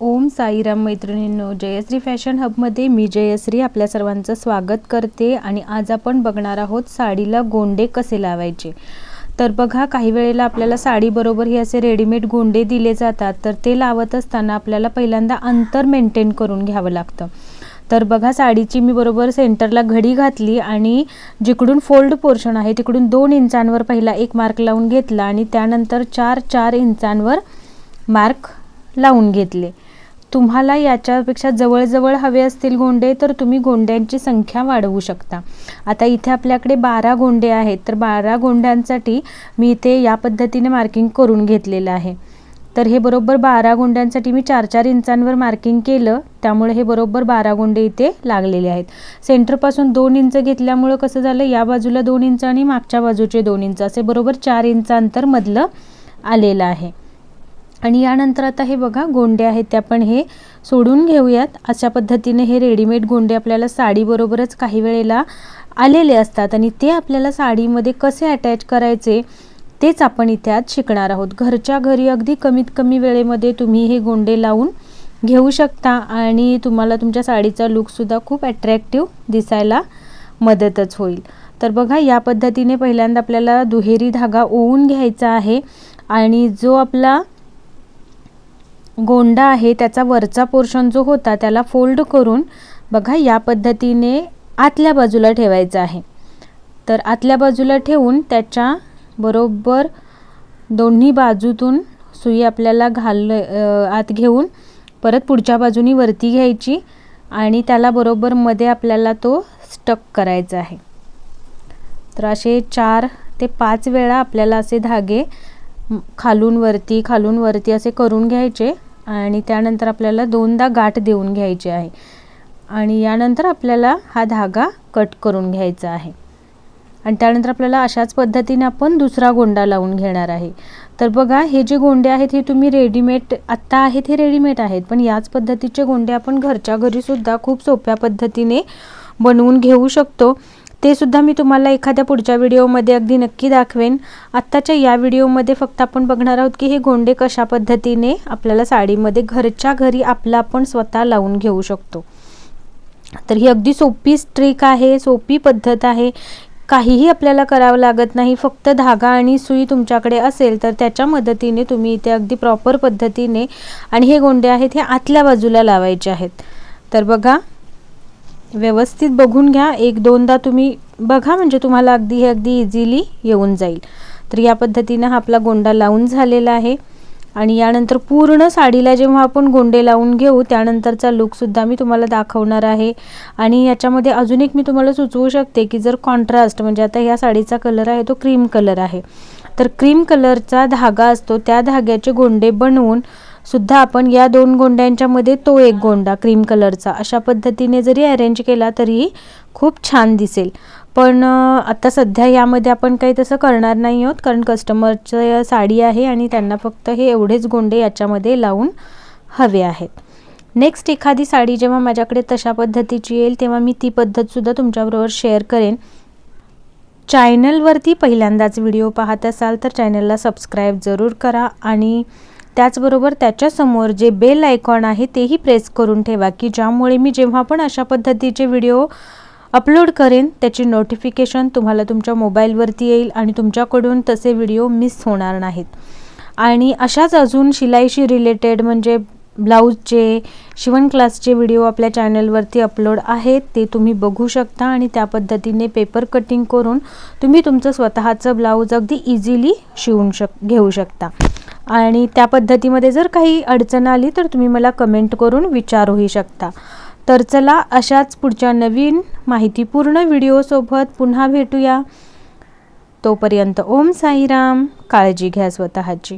ओम साईराम मैत्रिणींनो जयश्री फॅशन हबमध्ये मी जयश्री आपल्या सर्वांचं स्वागत करते आणि आज आपण बघणार आहोत साडीला गोंडे कसे लावायचे. तर बघा काही वेळेला आपल्याला साडीबरोबर हे असे रेडीमेड गोंडे दिले जातात तर ते लावत असताना आपल्याला पहिल्यांदा अंतर मेंटेन करून घ्यावं लागतं. तर बघा साडीची मी बरोबर सेंटरला घडी घातली आणि जिकडून फोल्ड पोर्शन आहे तिकडून दोन इंचांवर पहिला एक मार्क लावून घेतला आणि त्यानंतर चार चार इंचांवर मार्क लावून घेतले. तुम्हाला याच्यापेक्षा जवळजवळ हवे असतील गोंडे तर तुम्ही गोंड्यांची संख्या वाढवू शकता. आता इथे आपल्याकडे बारा गोंडे आहेत तर बारा गोंड्यांसाठी मी इथे या पद्धतीने मार्किंग करून घेतलेलं आहे. तर हे बरोबर बारा गोंड्यांसाठी मी चार चार इंचांवर मार्किंग केलं त्यामुळे हे बरोबर बारा गोंडे इथे लागलेले आहेत. सेंटरपासून दोन इंच घेतल्यामुळं कसं झालं या बाजूला दोन इंच आणि मागच्या बाजूचे दोन इंच असे बरोबर चार इंच अंतर मधलं आलेलं आहे. आणि यानंतर आता हे बघा गोंडे आहेत ते आपण हे सोडून घेऊयात. अशा पद्धतीने हे रेडीमेड गोंडे आपल्याला साडीबरोबरच काही वेळेला आलेले असतात आणि ते आपल्याला साडीमध्ये कसे अटॅच करायचे तेच आपण इथे आज शिकणार आहोत. घरच्या घरी अगदी कमीत कमी वेळेमध्ये तुम्ही हे गोंडे लावून घेऊ शकता आणि तुम्हाला तुमच्या साडीचा लुकसुद्धा खूप अट्रॅक्टिव्ह दिसायला मदतच होईल. तर बघा या पद्धतीने पहिल्यांदा आपल्याला दुहेरी धागा ओवून घ्यायचा आहे आणि जो आपला गोंडा आहे त्याचा वरचा पोर्शन जो होता त्याला फोल्ड करून बघा या पद्धतीने आतल्या बाजूला ठेवायचा आहे. तर आतल्या बाजूला ठेवून त्याच्या बरोबर दोन्ही बाजूतून सुई आपल्याला घाल आत घेऊन परत पुढच्या बाजूनी वरती घ्यायची आणि त्याला बरोबर मध्ये आपल्याला तो स्टक करायचा आहे. तर असे चार ते पाच वेळा आपल्याला असे धागे खालून वरती खालून वरती असे करून घ्यायचे. आणि त्यानंतर आपल्याला दोनदा गाठ देऊन घ्यायची आहे. आणि यानंतर आपल्याला हा धागा कट करून घ्यायचा आहे. आणि त्यानंतर आपल्याला अशाच पद्धतीने आपण दुसरा गोंडा लावून घेणार आहे. तर बघा हे जे गोंडे आहेत हे तुम्ही रेडीमेड आत्ता आहेत हे रेडीमेड आहेत पण याच पद्धतीचे गोंडे आपण घरच्या घरीसुद्धा खूप सोप्या पद्धतीने बनवून घेऊ शकतो. ते सुद्धा मी तुम्हाला एखाद्या पुढच्या व्हिडिओमध्ये अगदी नक्की दाखवेन. आत्ताच्या या व्हिडिओमध्ये फक्त आपण बघणार आहोत की हे गोंडे कशा पद्धतीने आपल्याला साडीमध्ये घरच्या घरी आपला आपण स्वतः लावून घेऊ शकतो. तर ही अगदी सोपी स्ट्रिक आहे सोपी पद्धत आहे. काहीही आपल्याला करावं लागत नाही फक्त धागा आणि सुई तुमच्याकडे असेल तर त्याच्या मदतीने तुम्ही इथे अगदी प्रॉपर पद्धतीने आणि हे गोंडे आहेत हे आतल्या बाजूला लावायचे आहेत. तर बघा व्यवस्थित बघून घ्या. एक दोनदा तुम्ही बघा म्हणजे तुम्हाला अगदी हे अगदी इझिली येऊन जाईल. तर या पद्धतीनं हा आपला गोंडा लावून झालेला आहे. आणि यानंतर पूर्ण साडीला जेव्हा आपण गोंडे लावून घेऊ त्यानंतरचा लुकसुद्धा मी तुम्हाला दाखवणार आहे. आणि याच्यामध्ये अजून एक मी तुम्हाला सुचवू शकते की जर कॉन्ट्रास्ट म्हणजे आता ह्या साडीचा कलर आहे तो क्रीम कलर आहे. तर क्रीम कलरचा धागा असतो त्या धाग्याचे गोंडे बनवून सुद्धा आपण या दोन गोंड्यांच्या मध्ये तो एक गोंडा क्रीम कलरचा अशा पद्धतीने जरी अरेंज केला तरी खूप छान दिसेल. पण आता सध्या यामध्ये आपण काही तसं करणार नाही आहोत कारण कस्टमरचं साडी आहे आणि त्यांना फक्त हे एवढेच गोंडे याच्यामध्ये लावून हवे आहेत. नेक्स्ट एखादी साडी जेव्हा माझ्याकडे तशा पद्धतीची येईल तेव्हा मी ती पद्धतसुद्धा तुमच्याबरोबर शेअर करेन. चॅनलवरती पहिल्यांदाच व्हिडिओ पाहत असाल तर चॅनलला सबस्क्राईब जरूर करा आणि त्याचबरोबर त्याच्यासमोर जे बेल आयकॉन आहे तेही प्रेस करून ठेवा की ज्यामुळे मी जेव्हा पण अशा पद्धतीचे व्हिडिओ अपलोड करेन त्याची नोटिफिकेशन तुम्हाला तुमच्या मोबाईलवरती येईल आणि तुमच्याकडून तसे व्हिडिओ मिस होणार नाहीत. आणि अशाच अजून शिलाईशी रिलेटेड म्हणजे ब्लाऊजचे शिवण क्लासचे व्हिडिओ आपल्या चॅनलवरती अपलोड आहेत ते तुम्ही बघू शकता आणि त्या पद्धतीने पेपर कटिंग करून तुम्ही तुमचं स्वतःचं ब्लाऊज अगदी इझिली शिवून शक घेऊ शकता. आणि त्या पद्धतीमध्ये जर काही अडचण आली तर तुम्ही मला कमेंट करून विचारूही शकता. तर चला अशाच पुढच्या नवीन माहितीपूर्ण व्हिडिओसोबत पुन्हा भेटूया. तोपर्यंत ओम साईराम. काळजी घ्या स्वतःची.